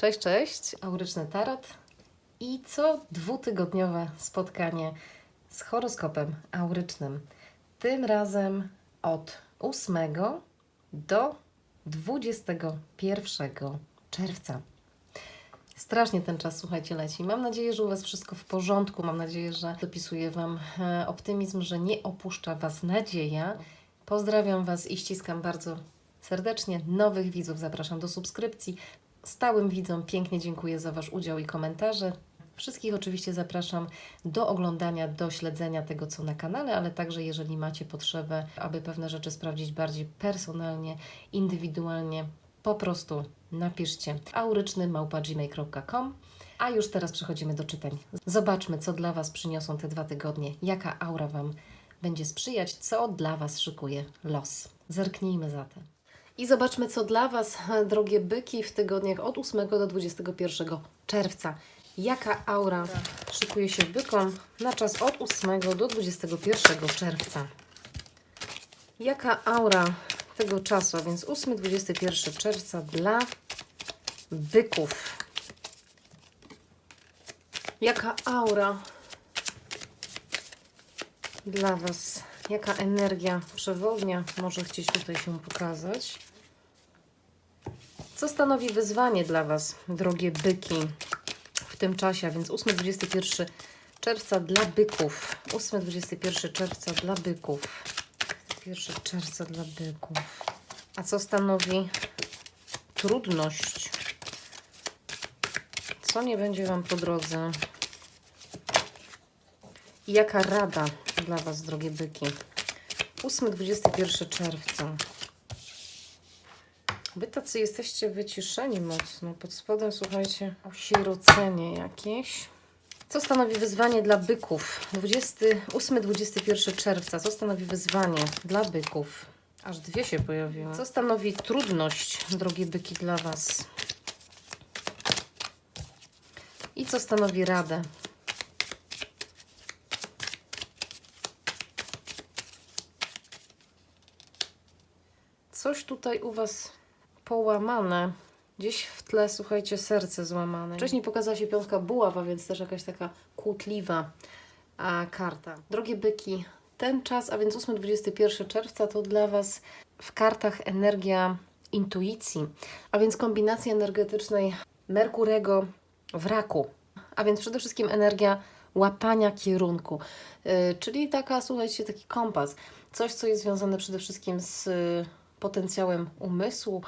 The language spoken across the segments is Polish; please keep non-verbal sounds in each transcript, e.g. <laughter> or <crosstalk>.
Cześć, cześć, Auryczny Tarot i co dwutygodniowe spotkanie z horoskopem aurycznym. Tym razem od 8 do 21 czerwca. Strasznie ten czas, słuchajcie, leci. Mam nadzieję, że u Was wszystko w porządku. Mam nadzieję, że dopisuje Wam e, optymizm, że nie opuszcza Was nadzieja. Pozdrawiam Was i ściskam bardzo serdecznie. Nowych widzów zapraszam do subskrypcji. Stałym widzom pięknie dziękuję za Wasz udział i komentarze. Wszystkich oczywiście zapraszam do oglądania, do śledzenia tego, co na kanale, ale także jeżeli macie potrzebę, aby pewne rzeczy sprawdzić bardziej personalnie, indywidualnie, po prostu napiszcie auryczny.gmail.com A już teraz przechodzimy do czytań. Zobaczmy, co dla Was przyniosą te dwa tygodnie, jaka aura Wam będzie sprzyjać, co dla Was szykuje los. Zerknijmy zatem. I zobaczmy, co dla Was, <laughs> drogie byki, w tygodniach od 8 do 21 czerwca. Jaka aura szykuje się bykom na czas od 8 do 21 czerwca. Jaka aura tego czasu, a więc 8-21 czerwca dla byków. Jaka aura dla Was, jaka energia przewodnia może chcieć tutaj się pokazać? Co stanowi wyzwanie dla Was, drogie byki, w tym czasie, a więc 8-21 czerwca dla byków. 8-21 czerwca dla byków. 1 czerwca dla byków. A co stanowi trudność? Co nie będzie Wam po drodze? I jaka rada dla Was, drogie byki? 8-21 czerwca. Wy tacy jesteście wyciszeni mocno. Pod spodem, słuchajcie, osierocenie jakieś. Co stanowi wyzwanie dla byków? 28-21 czerwca. Co stanowi wyzwanie dla byków? Aż dwie się pojawiły. Co stanowi trudność, drogie byki, dla Was? I co stanowi radę? Coś tutaj u Was połamane. Gdzieś w tle, słuchajcie, serce złamane. Wcześniej pokazała się piątka buława, więc też jakaś taka kłótliwa a, karta. Drogie byki, ten czas, a więc 8-21 czerwca, to dla Was w kartach energia intuicji, a więc kombinacji energetycznej Merkurego w raku, a więc przede wszystkim energia łapania kierunku, yy, czyli taka, słuchajcie, taki kompas, coś, co jest związane przede wszystkim z y, potencjałem umysłu,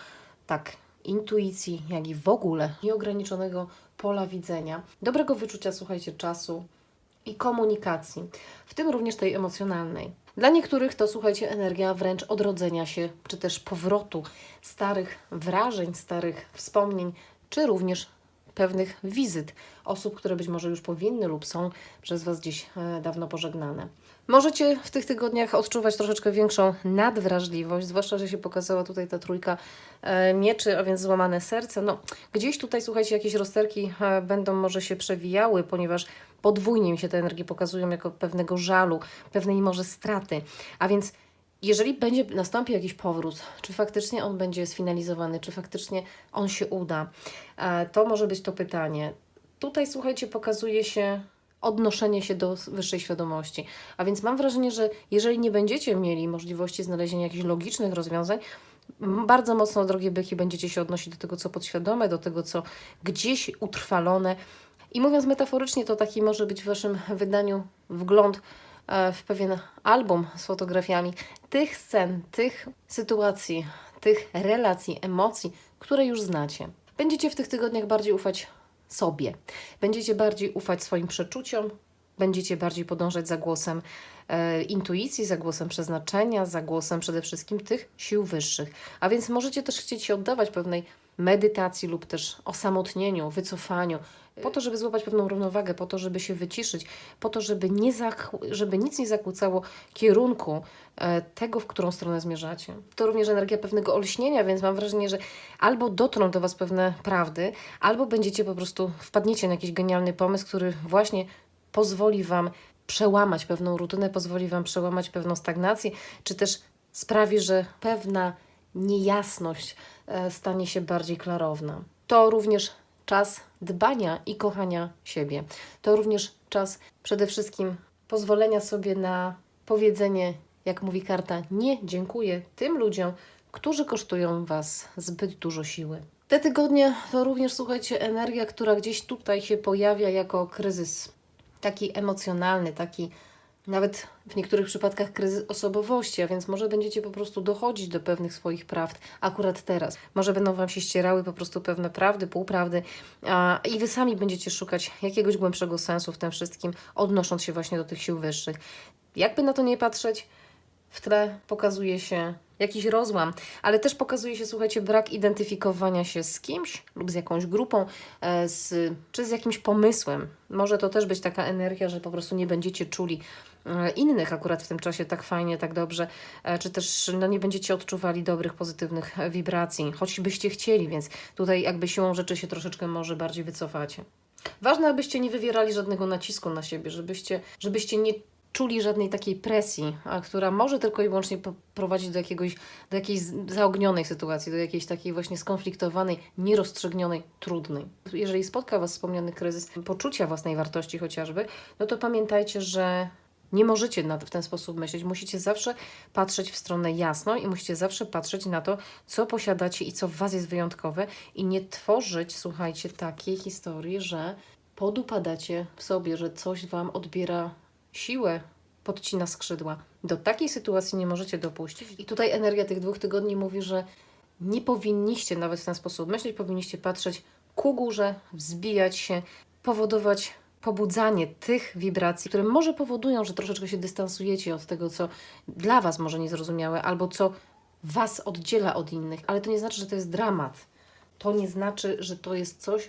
tak, intuicji, jak i w ogóle nieograniczonego pola widzenia, dobrego wyczucia, słuchajcie, czasu i komunikacji, w tym również tej emocjonalnej. Dla niektórych to, słuchajcie, energia wręcz odrodzenia się, czy też powrotu starych wrażeń, starych wspomnień, czy również pewnych wizyt osób, które być może już powinny lub są przez Was gdzieś e, dawno pożegnane. Możecie w tych tygodniach odczuwać troszeczkę większą nadwrażliwość, zwłaszcza, że się pokazała tutaj ta trójka e, mieczy, a więc złamane serce. No, gdzieś tutaj, słuchajcie, jakieś rozterki e, będą może się przewijały, ponieważ podwójnie mi się te energie pokazują jako pewnego żalu, pewnej może straty. A więc jeżeli będzie nastąpi jakiś powrót, czy faktycznie on będzie sfinalizowany, czy faktycznie on się uda, e, to może być to pytanie. Tutaj, słuchajcie, pokazuje się odnoszenie się do wyższej świadomości. A więc mam wrażenie, że jeżeli nie będziecie mieli możliwości znalezienia jakichś logicznych rozwiązań, bardzo mocno, drogie byki, będziecie się odnosić do tego, co podświadome, do tego, co gdzieś utrwalone. I mówiąc metaforycznie, to taki może być w Waszym wydaniu wgląd e, w pewien album z fotografiami tych scen, tych sytuacji, tych relacji, emocji, które już znacie. Będziecie w tych tygodniach bardziej ufać sobie. Będziecie bardziej ufać swoim przeczuciom, będziecie bardziej podążać za głosem e, intuicji, za głosem przeznaczenia, za głosem przede wszystkim tych sił wyższych. A więc możecie też chcieć się oddawać pewnej medytacji lub też osamotnieniu, wycofaniu, po to, żeby złapać pewną równowagę, po to, żeby się wyciszyć, po to, żeby, nie żeby nic nie zakłócało kierunku e, tego, w którą stronę zmierzacie. To również energia pewnego olśnienia, więc mam wrażenie, że albo dotrą do Was pewne prawdy, albo będziecie po prostu, wpadniecie na jakiś genialny pomysł, który właśnie pozwoli Wam przełamać pewną rutynę, pozwoli Wam przełamać pewną stagnację, czy też sprawi, że pewna niejasność e, stanie się bardziej klarowna. To również czas dbania i kochania siebie. To również czas przede wszystkim pozwolenia sobie na powiedzenie, jak mówi karta, nie dziękuję tym ludziom, którzy kosztują Was zbyt dużo siły. Te tygodnie to również, słuchajcie, energia, która gdzieś tutaj się pojawia jako kryzys taki emocjonalny, taki nawet w niektórych przypadkach kryzys osobowości, a więc może będziecie po prostu dochodzić do pewnych swoich prawd akurat teraz. Może będą Wam się ścierały po prostu pewne prawdy, półprawdy a, i Wy sami będziecie szukać jakiegoś głębszego sensu w tym wszystkim, odnosząc się właśnie do tych sił wyższych. Jakby na to nie patrzeć, w tle pokazuje się jakiś rozłam, ale też pokazuje się, słuchajcie, brak identyfikowania się z kimś lub z jakąś grupą, e, z, czy z jakimś pomysłem. Może to też być taka energia, że po prostu nie będziecie czuli e, innych akurat w tym czasie tak fajnie, tak dobrze, e, czy też no, nie będziecie odczuwali dobrych, pozytywnych wibracji, choćbyście chcieli, więc tutaj jakby siłą rzeczy się troszeczkę może bardziej wycofacie. Ważne, abyście nie wywierali żadnego nacisku na siebie, żebyście, żebyście nie czuli żadnej takiej presji, a która może tylko i wyłącznie prowadzić do, jakiegoś, do jakiejś zaognionej sytuacji, do jakiejś takiej właśnie skonfliktowanej, nierozstrzygnionej, trudnej. Jeżeli spotka Was wspomniany kryzys poczucia własnej wartości chociażby, no to pamiętajcie, że nie możecie w ten sposób myśleć. Musicie zawsze patrzeć w stronę jasną i musicie zawsze patrzeć na to, co posiadacie i co w Was jest wyjątkowe i nie tworzyć, słuchajcie, takiej historii, że podupadacie w sobie, że coś Wam odbiera siłę, podcina skrzydła. Do takiej sytuacji nie możecie dopuścić. I tutaj energia tych dwóch tygodni mówi, że nie powinniście nawet w ten sposób myśleć, powinniście patrzeć ku górze, wzbijać się, powodować pobudzanie tych wibracji, które może powodują, że troszeczkę się dystansujecie od tego, co dla Was może niezrozumiałe, albo co Was oddziela od innych, ale to nie znaczy, że to jest dramat. To nie znaczy, że to jest coś,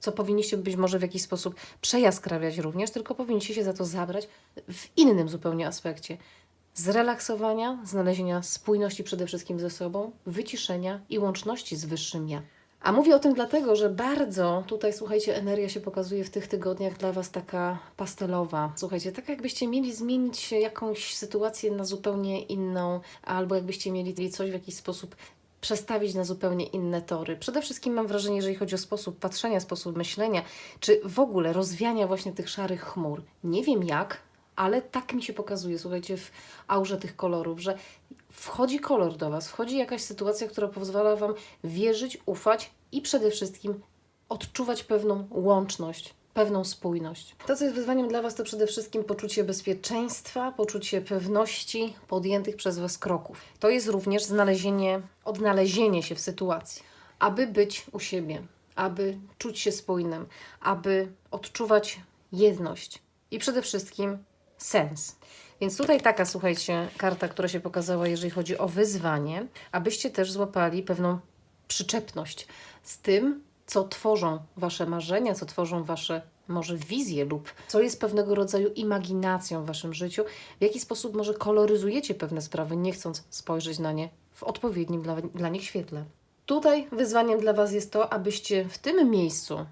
co powinniście być może w jakiś sposób przejaskrawiać również, tylko powinniście się za to zabrać w innym zupełnie aspekcie. Zrelaksowania, znalezienia spójności przede wszystkim ze sobą, wyciszenia i łączności z wyższym ja. A mówię o tym dlatego, że bardzo tutaj, słuchajcie, energia się pokazuje w tych tygodniach dla Was taka pastelowa. Słuchajcie, tak jakbyście mieli zmienić jakąś sytuację na zupełnie inną, albo jakbyście mieli coś w jakiś sposób przestawić na zupełnie inne tory. Przede wszystkim mam wrażenie, jeżeli chodzi o sposób patrzenia, sposób myślenia, czy w ogóle rozwiania właśnie tych szarych chmur. Nie wiem jak, ale tak mi się pokazuje, słuchajcie, w aurze tych kolorów, że wchodzi kolor do Was, wchodzi jakaś sytuacja, która pozwala Wam wierzyć, ufać i przede wszystkim odczuwać pewną łączność, pewną spójność. To, co jest wyzwaniem dla Was, to przede wszystkim poczucie bezpieczeństwa, poczucie pewności podjętych przez Was kroków. To jest również znalezienie, odnalezienie się w sytuacji, aby być u siebie, aby czuć się spójnym, aby odczuwać jedność i przede wszystkim sens. Więc tutaj taka, słuchajcie, karta, która się pokazała, jeżeli chodzi o wyzwanie, abyście też złapali pewną przyczepność z tym, co tworzą Wasze marzenia, co tworzą Wasze może wizje lub co jest pewnego rodzaju imaginacją w Waszym życiu, w jaki sposób może koloryzujecie pewne sprawy, nie chcąc spojrzeć na nie w odpowiednim dla, dla nich świetle. Tutaj wyzwaniem dla Was jest to, abyście w tym miejscu,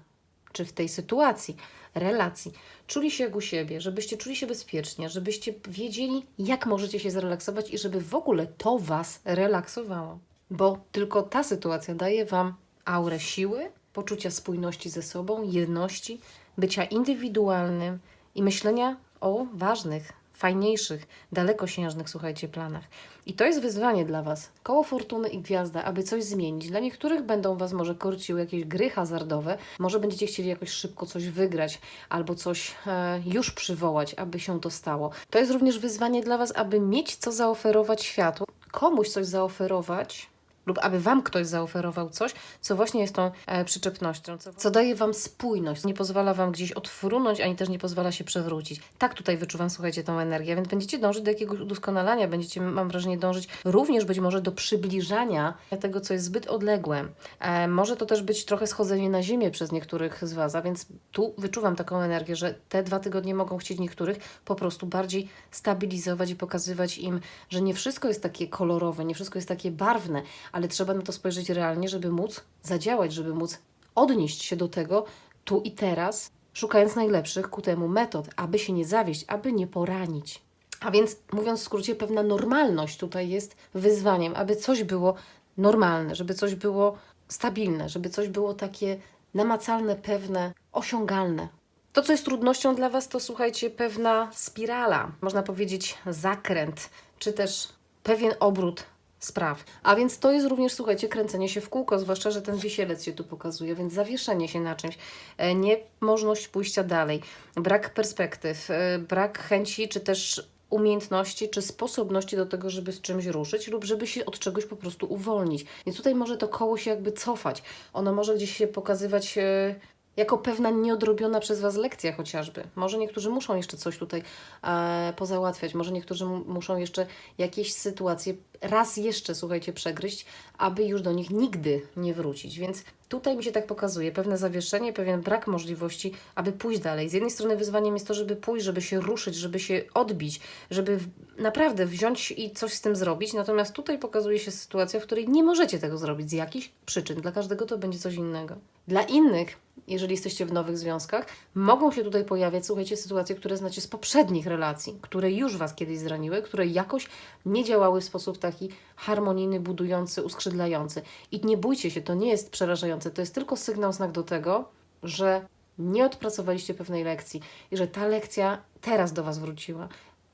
czy w tej sytuacji, relacji, czuli się jak u siebie, żebyście czuli się bezpiecznie, żebyście wiedzieli, jak możecie się zrelaksować i żeby w ogóle to Was relaksowało. Bo tylko ta sytuacja daje Wam aurę siły, poczucia spójności ze sobą, jedności, bycia indywidualnym i myślenia o ważnych, fajniejszych, dalekosiężnych, słuchajcie, planach. I to jest wyzwanie dla Was. Koło fortuny i gwiazda, aby coś zmienić. Dla niektórych będą Was może korciły jakieś gry hazardowe, może będziecie chcieli jakoś szybko coś wygrać albo coś e, już przywołać, aby się to stało. To jest również wyzwanie dla Was, aby mieć co zaoferować światu, komuś coś zaoferować, lub aby Wam ktoś zaoferował coś, co właśnie jest tą e, przyczepnością, co, co daje Wam spójność, nie pozwala Wam gdzieś odfrunąć, ani też nie pozwala się przewrócić. Tak tutaj wyczuwam, słuchajcie, tą energię, więc będziecie dążyć do jakiegoś udoskonalania, będziecie, mam wrażenie, dążyć również być może do przybliżania tego, co jest zbyt odległe. E, może to też być trochę schodzenie na ziemię przez niektórych z Was, a więc tu wyczuwam taką energię, że te dwa tygodnie mogą chcieć niektórych po prostu bardziej stabilizować i pokazywać im, że nie wszystko jest takie kolorowe, nie wszystko jest takie barwne, ale trzeba na to spojrzeć realnie, żeby móc zadziałać, żeby móc odnieść się do tego tu i teraz, szukając najlepszych ku temu metod, aby się nie zawieść, aby nie poranić. A więc, mówiąc w skrócie, pewna normalność tutaj jest wyzwaniem, aby coś było normalne, żeby coś było stabilne, żeby coś było takie namacalne, pewne, osiągalne. To, co jest trudnością dla Was, to słuchajcie, pewna spirala, można powiedzieć zakręt, czy też pewien obrót spraw. A więc to jest również, słuchajcie, kręcenie się w kółko, zwłaszcza, że ten wisielec się tu pokazuje, więc zawieszenie się na czymś, e, niemożność pójścia dalej, brak perspektyw, e, brak chęci, czy też umiejętności czy sposobności do tego, żeby z czymś ruszyć lub żeby się od czegoś po prostu uwolnić. Więc tutaj może to koło się jakby cofać. Ono może gdzieś się pokazywać e, jako pewna nieodrobiona przez Was lekcja chociażby. Może niektórzy muszą jeszcze coś tutaj e, pozałatwiać, może niektórzy mu- muszą jeszcze jakieś sytuacje raz jeszcze, słuchajcie, przegryźć, aby już do nich nigdy nie wrócić. Więc tutaj mi się tak pokazuje pewne zawieszenie, pewien brak możliwości, aby pójść dalej. Z jednej strony wyzwaniem jest to, żeby pójść, żeby się ruszyć, żeby się odbić, żeby naprawdę wziąć i coś z tym zrobić. Natomiast tutaj pokazuje się sytuacja, w której nie możecie tego zrobić z jakichś przyczyn. Dla każdego to będzie coś innego. Dla innych jeżeli jesteście w nowych związkach, mogą się tutaj pojawiać, słuchajcie, sytuacje, które znacie z poprzednich relacji, które już Was kiedyś zraniły, które jakoś nie działały w sposób taki harmonijny, budujący, uskrzydlający. I nie bójcie się, to nie jest przerażające, to jest tylko sygnał, znak do tego, że nie odpracowaliście pewnej lekcji i że ta lekcja teraz do Was wróciła.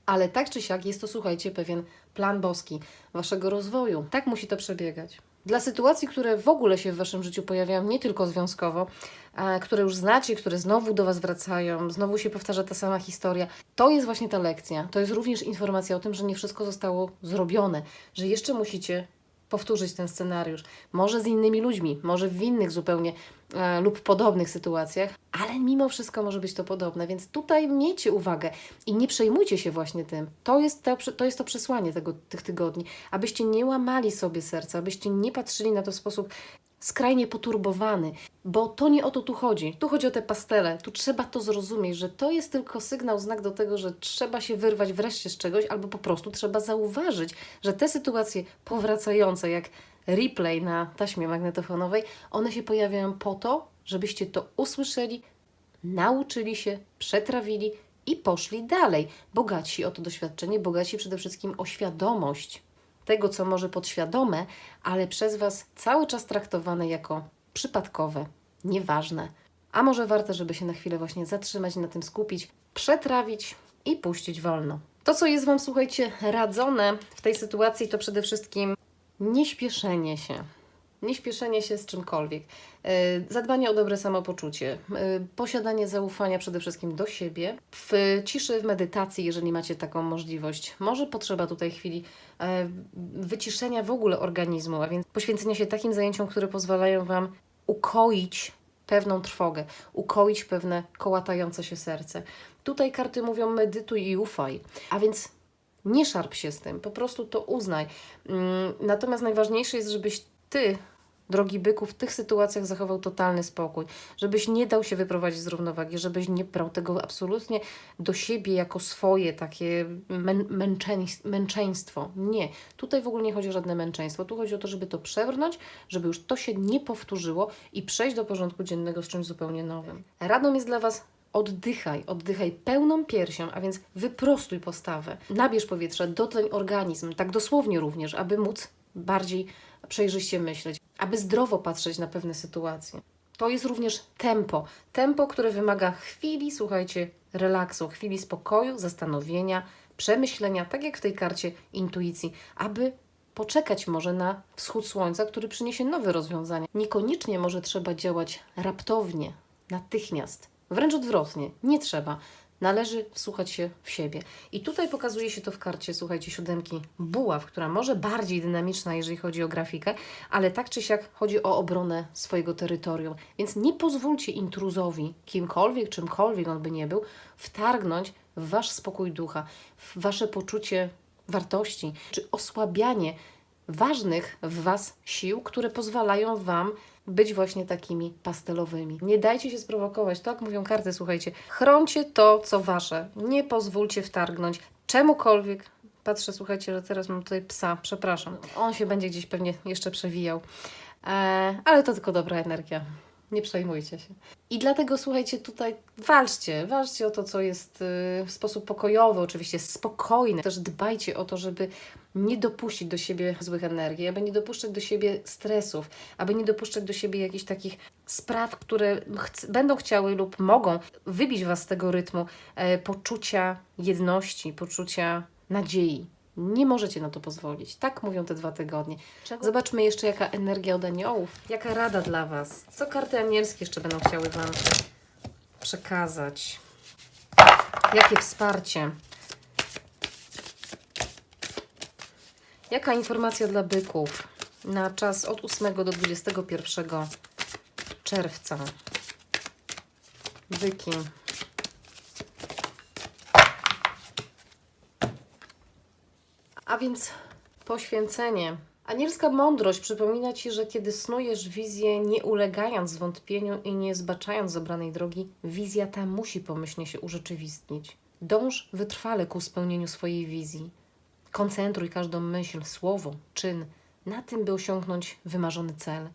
Ale tak czy siak jest to, słuchajcie, pewien plan boski Waszego rozwoju. Tak musi to przebiegać. Dla sytuacji, które w ogóle się w Waszym życiu pojawiają, nie tylko związkowo, e, które już znacie, które znowu do Was wracają, znowu się powtarza ta sama historia, to jest właśnie ta lekcja. To jest również informacja o tym, że nie wszystko zostało zrobione, że jeszcze musicie powtórzyć ten scenariusz. Może z innymi ludźmi, może w innych zupełnie e, lub podobnych sytuacjach, ale mimo wszystko może być to podobne, więc tutaj miejcie uwagę i nie przejmujcie się właśnie tym. To jest to, to, jest to przesłanie tego, tych tygodni, abyście nie łamali sobie serca, abyście nie patrzyli na to w sposób skrajnie poturbowany, bo to nie o to tu chodzi. Tu chodzi o te pastele. Tu trzeba to zrozumieć, że to jest tylko sygnał, znak do tego, że trzeba się wyrwać wreszcie z czegoś, albo po prostu trzeba zauważyć, że te sytuacje powracające, jak replay na taśmie magnetofonowej, one się pojawiają po to, żebyście to usłyszeli, nauczyli się, przetrawili i poszli dalej. Bogaci o to doświadczenie, bogaci przede wszystkim o świadomość tego, co może podświadome, ale przez Was cały czas traktowane jako przypadkowe, nieważne. A może warto, żeby się na chwilę właśnie zatrzymać, na tym skupić, przetrawić i puścić wolno. To, co jest Wam, słuchajcie, radzone w tej sytuacji, to przede wszystkim nieśpieszenie się. Nieśpieszenie się z czymkolwiek. Yy, Zadbanie o dobre samopoczucie, yy, posiadanie zaufania przede wszystkim do siebie, w ciszy, w medytacji, jeżeli macie taką możliwość. Może potrzeba tutaj chwili yy, wyciszenia w ogóle organizmu, a więc poświęcenia się takim zajęciom, które pozwalają Wam ukoić pewną trwogę, ukoić pewne kołatające się serce. Tutaj karty mówią medytuj i ufaj, a więc nie szarp się z tym, po prostu to uznaj. Mm, Natomiast najważniejsze jest, żebyś Ty, drogi byku, w tych sytuacjach zachował totalny spokój, żebyś nie dał się wyprowadzić z równowagi, żebyś nie brał tego absolutnie do siebie jako swoje takie mę męczeństw, męczeństwo. Nie, tutaj w ogóle nie chodzi o żadne męczeństwo, tu chodzi o to, żeby to przebrnąć, żeby już to się nie powtórzyło i przejść do porządku dziennego z czymś zupełnie nowym. Radą jest dla Was Oddychaj, oddychaj pełną piersią, a więc wyprostuj postawę. Nabierz powietrza, dotleń organizm, tak dosłownie również, aby móc bardziej przejrzyście myśleć, aby zdrowo patrzeć na pewne sytuacje. To jest również tempo. Tempo, które wymaga chwili, słuchajcie, relaksu, chwili spokoju, zastanowienia, przemyślenia, tak jak w tej karcie intuicji, aby poczekać może na wschód słońca, który przyniesie nowe rozwiązania. Niekoniecznie może trzeba działać raptownie, natychmiast. Wręcz odwrotnie, nie trzeba. Należy wsłuchać się w siebie. I tutaj pokazuje się to w karcie, słuchajcie, siódemki buław, która może bardziej dynamiczna, jeżeli chodzi o grafikę, ale tak czy siak chodzi o obronę swojego terytorium. Więc nie pozwólcie intruzowi, kimkolwiek, czymkolwiek on by nie był, wtargnąć w wasz spokój ducha, w wasze poczucie wartości, czy osłabianie ważnych w Was sił, które pozwalają Wam być właśnie takimi pastelowymi. Nie dajcie się sprowokować, tak mówią karty, słuchajcie. Chroncie to, co Wasze. Nie pozwólcie wtargnąć czemukolwiek. Patrzę, słuchajcie, że teraz mam tutaj psa, przepraszam. On się będzie gdzieś pewnie jeszcze przewijał. E, ale to tylko dobra energia. Nie przejmujcie się. I dlatego słuchajcie, tutaj walczcie, walczcie o to, co jest y, w sposób pokojowy, oczywiście spokojny. Też dbajcie o to, żeby nie dopuścić do siebie złych energii, aby nie dopuszczać do siebie stresów, aby nie dopuszczać do siebie jakichś takich spraw, które chc- będą chciały lub mogą wybić Was z tego rytmu e, poczucia jedności, poczucia nadziei. Nie możecie na to pozwolić. Tak mówią te dwa tygodnie. Zobaczmy jeszcze, jaka energia od aniołów, jaka rada dla Was. Co karty anielskie jeszcze będą chciały Wam przekazać? Jakie wsparcie? Jaka informacja dla byków na czas od 8 do 21 czerwca? Byki. A więc poświęcenie. Anielska mądrość przypomina Ci, że kiedy snujesz wizję, nie ulegając zwątpieniu i nie zbaczając z drogi, wizja ta musi pomyślnie się urzeczywistnić. Dąż wytrwale ku spełnieniu swojej wizji. Koncentruj każdą myśl, słowo, czyn na tym, by osiągnąć wymarzony cel.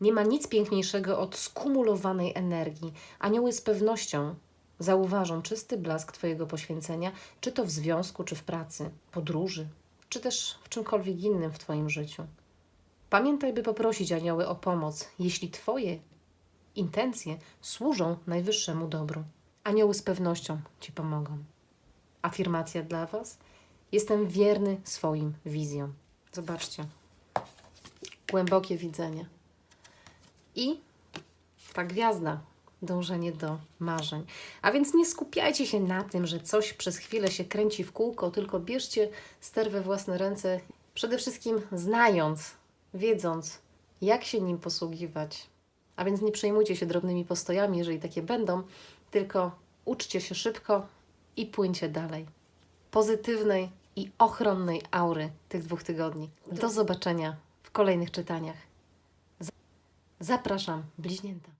Nie ma nic piękniejszego od skumulowanej energii. Anioły z pewnością zauważą czysty blask Twojego poświęcenia, czy to w związku, czy w pracy, podróży, czy też w czymkolwiek innym w Twoim życiu. Pamiętaj, by poprosić anioły o pomoc, jeśli Twoje intencje służą najwyższemu dobru. Anioły z pewnością Ci pomogą. Afirmacja dla Was. Jestem wierny swoim wizjom. Zobaczcie. Głębokie widzenie. I ta gwiazda, dążenie do marzeń. A więc nie skupiajcie się na tym, że coś przez chwilę się kręci w kółko, tylko bierzcie ster we własne ręce, przede wszystkim znając, wiedząc, jak się nim posługiwać. A więc nie przejmujcie się drobnymi postojami, jeżeli takie będą, tylko uczcie się szybko i płyńcie dalej. Pozytywnej i ochronnej aury tych dwóch tygodni. Do zobaczenia w kolejnych czytaniach. Zapraszam, bliźnięta.